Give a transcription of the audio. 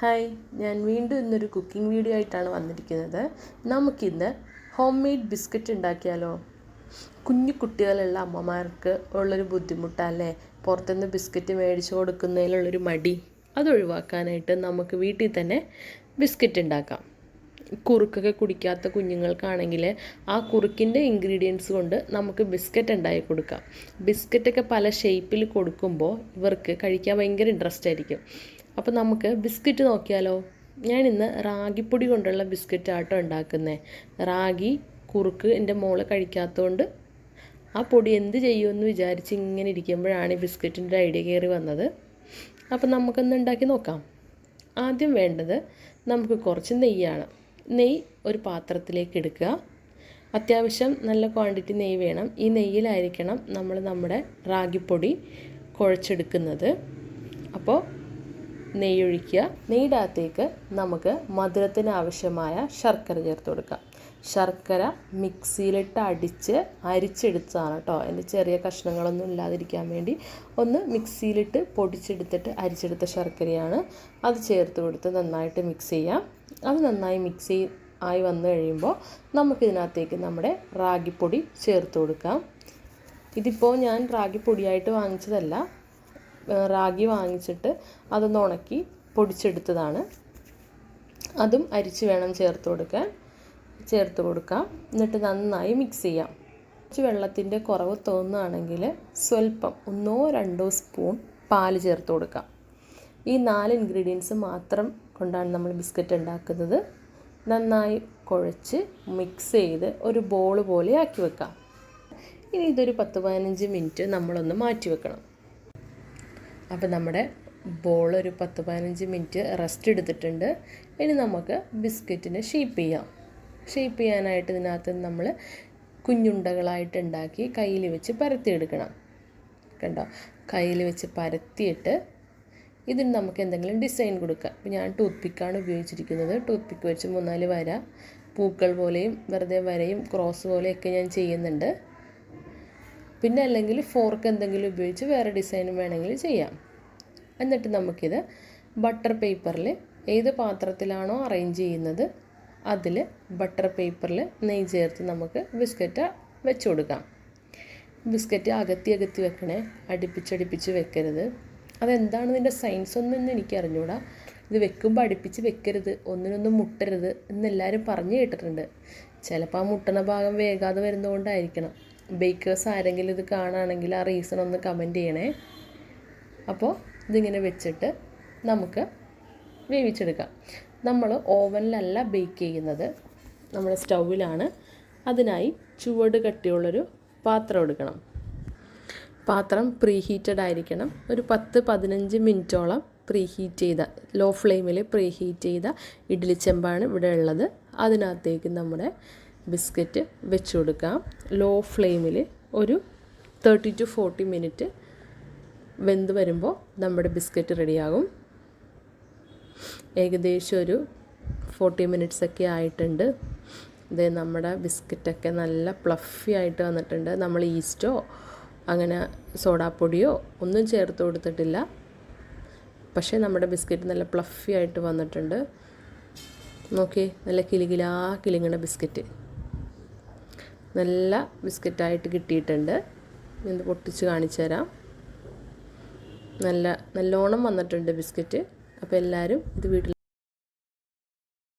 Hi ഞാൻ വീണ്ടും ഇന്നൊരു കുക്കിംഗ് വീഡിയോ ആയിട്ടാണ് വന്നിരിക്കുന്നത്. നമുക്കിന്ന് ഹോം മെയ്ഡ് ബിസ്ക്കറ്റ് ഉണ്ടാക്കിയാലോ? കുഞ്ഞു കുട്ടികളുള്ള അമ്മമാർക്ക് ഉള്ളൊരു ബുദ്ധിമുട്ടല്ലേ? പുറത്തുനിന്ന് ബിസ്ക്കറ്റ് മേടിച്ചു കൊടുക്കുന്നതിലുള്ളൊരു മടി. അതൊഴിവാക്കാനായിട്ട് നമുക്ക് വീട്ടിൽ തന്നെ ബിസ്ക്കറ്റ് ഉണ്ടാക്കാം. കുറുക്കൊക്കെ കുടിക്കാത്ത കുഞ്ഞുങ്ങൾക്കാണെങ്കിൽ ആ കുറുക്കിന്റെ ഇൻഗ്രീഡിയൻസ് കൊണ്ട് നമുക്ക് ബിസ്ക്കറ്റ് ഉണ്ടാക്കി കൊടുക്കാം. ബിസ്ക്കറ്റൊക്കെ പല ഷേപ്പിൽ കൊടുക്കുമ്പോൾ ഇവർക്ക് കഴിക്കാൻ ഭയങ്കര ഇൻട്രസ്റ്റ് ആയിരിക്കും. അപ്പോൾ നമുക്ക് ബിസ്ക്കറ്റ് നോക്കിയാലോ? ഞാൻ ഇന്ന് റാഗിപ്പൊടി കൊണ്ടുള്ള ബിസ്ക്കറ്റ് ആട്ടോ ഉണ്ടാക്കുന്നത് റാഗി കുറുക്ക് എന്റെ മോൾ കഴിക്കാത്തതുകൊണ്ട് ആ പൊടി എന്ത് ചെയ്യുമെന്ന് വിചാരിച്ച് ഇങ്ങനെ ഇരിക്കുമ്പോഴാണ് ഈ ബിസ്ക്കറ്റിന്റെ ഐഡിയ കയറി വന്നത്. അപ്പോൾ നമുക്കൊന്ന് ഉണ്ടാക്കി നോക്കാം. ആദ്യം വേണ്ടത് നമുക്ക് കുറച്ച് നെയ്യാണ്. നെയ്യ് ഒരു പാത്രത്തിലേക്ക് എടുക്കുക. അത്യാവശ്യം നല്ല ക്വാണ്ടിറ്റി നെയ്യ് വേണം. ഈ നെയ്യിലായിരിക്കണം നമ്മൾ നമ്മുടെ റാഗിപ്പൊടി കുഴച്ചെടുക്കുന്നത്. അപ്പോൾ നെയ്യ് നെയ്യിടകത്തേക്ക് നമുക്ക് മധുരത്തിന് ആവശ്യമായ ശർക്കര ചേർത്ത് കൊടുക്കാം ശർക്കര മിക്സിയിലിട്ട് അടിച്ച് അരിച്ചെടുത്തതാണ് കേട്ടോ അതിന്റെ ചെറിയ കഷ്ണങ്ങളൊന്നും ഇല്ലാതിരിക്കാൻ വേണ്ടി ഒന്ന് മിക്സിയിലിട്ട് പൊടിച്ചെടുത്തിട്ട് അരിച്ചെടുത്ത ശർക്കരയാണ് അത് ചേർത്ത് കൊടുത്ത് നന്നായിട്ട് മിക്സ് ചെയ്യാം. അത് നന്നായി മിക്സ് ആയി വന്നു കഴിയുമ്പോൾ നമുക്കിതിനകത്തേക്ക് നമ്മുടെ റാഗിപ്പൊടി ചേർത്ത് കൊടുക്കാം. ഇതിപ്പോൾ ഞാൻ റാഗിപ്പൊടിയായിട്ട് വാങ്ങിച്ചതല്ല. റാഗി വാങ്ങിച്ചിട്ട് അതൊന്ന് ഉണക്കി പൊടിച്ചെടുത്തതാണ്. അതും അരിച്ച് വേണം ചേർത്ത് കൊടുക്കാൻ. ചേർത്ത് കൊടുക്കാം. എന്നിട്ട് നന്നായി മിക്സ് ചെയ്യാം. കുറച്ച് വെള്ളത്തിന്റെ കുറവ് തോന്നുകയാണെങ്കിൽ സ്വല്പം ഒന്നോ രണ്ടോ സ്പൂൺ പാൽ ചേർത്ത് കൊടുക്കാം. ഈ നാല് ഇൻഗ്രീഡിയൻസ് മാത്രം കൊണ്ടാണ് നമ്മൾ ബിസ്ക്കറ്റ് ഉണ്ടാക്കുന്നത്. നന്നായി കുഴച്ച് മിക്സ് ചെയ്ത് ഒരു ബോൾ പോലെ ആക്കി വെക്കാം. ഇനി ഇതൊരു പത്ത് പതിനഞ്ച് മിനിറ്റ് നമ്മളൊന്ന് മാറ്റി വെക്കണം. അപ്പോൾ നമ്മുടെ ബോൾ ഒരു പത്ത് പതിനഞ്ച് മിനിറ്റ് റെസ്റ്റ് എടുത്തിട്ടുണ്ട്. ഇനി നമുക്ക് ബിസ്ക്കറ്റിനെ ഷേപ്പ് ചെയ്യാം. ഷേപ്പ് ചെയ്യാനായിട്ട് ഇതിനകത്ത് നമ്മൾ കുഞ്ഞുണ്ടകളായിട്ട് ഉണ്ടാക്കി കയ്യിൽ വെച്ച് പരത്തിയെടുക്കണം. കണ്ടോ? കയ്യിൽ വെച്ച് പരത്തിയിട്ട് ഇതിന് നമുക്ക് എന്തെങ്കിലും ഡിസൈൻ കൊടുക്കാം. ഇപ്പം ഞാൻ ടൂത്ത് പിക്കാണ് ഉപയോഗിച്ചിരിക്കുന്നത്. ടൂത്ത് പിക്ക് വെച്ച് മൂന്നാൽ വര പൂക്കൾ പോലെയും വെറുതെ വരയും ക്രോസ് പോലെയൊക്കെ ഞാൻ ചെയ്യുന്നുണ്ട്. പിന്നെ അല്ലെങ്കിൽ ഫോർക്ക് എന്തെങ്കിലും ഉപയോഗിച്ച് വേറെ ഡിസൈനും വേണമെങ്കിൽ ചെയ്യാം. എന്നിട്ട് നമുക്കിത് ബട്ടർ പേപ്പറിൽ ഏത് പാത്രത്തിലാണോ അറേഞ്ച് ചെയ്യുന്നത് അതിൽ ബട്ടർ പേപ്പറിൽ നെയ്യ് ചേർത്ത് നമുക്ക് ബിസ്ക്കറ്റ് വെച്ച് കൊടുക്കാം. ബിസ്ക്കറ്റ് അകത്തി അകത്തി വെക്കണേ അടുപ്പിച്ചടുപ്പിച്ച് വെക്കരുത്. അതെന്താണ് ഇതിന്റെ സയൻസ് ഒന്നും എനിക്ക് അറിഞ്ഞൂടാ. ഇത് വെക്കുമ്പോൾ അടുപ്പിച്ച് വെക്കരുത് ഒന്നിനൊന്നും മുട്ടരുത് എന്നെല്ലാവരും പറഞ്ഞു കേട്ടിട്ടുണ്ട്. ചിലപ്പോൾ ആ മുട്ടണ ഭാഗം വേഗാതെ വരുന്നതുകൊണ്ടായിരിക്കണം ബേക്കേഴ്സ് ആരെങ്കിലും ഇത് കാണുകയാണെങ്കിൽ ആ റീസൺ ഒന്ന് കമന്റ് ചെയ്യണേ. അപ്പോൾ ഇതിങ്ങനെ വെച്ചിട്ട് നമുക്ക് വേവിച്ചെടുക്കാം. നമ്മൾ ഓവനിലല്ല ബേക്ക് ചെയ്യുന്നത്. നമ്മൾ സ്റ്റൗവിലാണ് അതിനായി ചുവട് കട്ടിയുള്ളൊരു പാത്രം എടുക്കണം. പാത്രം പ്രീ ഹീറ്റഡ് ആയിരിക്കണം. ഒരു പത്ത് പതിനഞ്ച് മിനിറ്റോളം പ്രീ ഹീറ്റ് ചെയ്ത ലോ ഫ്ലെയിമിൽ പ്രീ ഹീറ്റ് ചെയ്ത ഇഡ്ഡലി ചെമ്പാണ് ഇവിടെ ഉള്ളത്. അതിനകത്തേക്ക് നമ്മുടെ ബിസ്ക്കറ്റ് വെച്ച് കൊടുക്കാം. ലോ ഫ്ലെയിമിൽ ഒരു തേർട്ടി ടു ഫോർട്ടി മിനിറ്റ് വെന്ത് വരുമ്പോൾ നമ്മുടെ ബിസ്ക്കറ്റ് റെഡിയാകും. ഏകദേശം ഒരു ഫോർട്ടി മിനിറ്റ്സ് ഒക്കെ ആയിട്ടുണ്ട്. ഇത് നമ്മുടെ ബിസ്ക്കറ്റൊക്കെ നല്ല പ്ലഫി ആയിട്ട് വന്നിട്ടുണ്ട്. നമ്മൾ ഈസ്റ്റോ അങ്ങനെ സോഡാപ്പൊടിയോ ഒന്നും ചേർത്ത് കൊടുത്തിട്ടില്ല. പക്ഷേ നമ്മുടെ ബിസ്ക്കറ്റ് നല്ല പ്ലഫി ആയിട്ട് വന്നിട്ടുണ്ട്. നോക്കി നല്ല കിലുകിലാ കിലുങ്ങണ ബിസ്ക്കറ്റ്. നല്ല ബിസ്ക്കറ്റായിട്ട് കിട്ടിയിട്ടുണ്ട്. ഇത് പൊട്ടിച്ച് കാണിച്ചു തരാം. നല്ല നല്ലോണം വന്നിട്ടുണ്ട് ബിസ്ക്കറ്റ്. അപ്പോൾ എല്ലാവരും ഇത് വീട്ടിൽ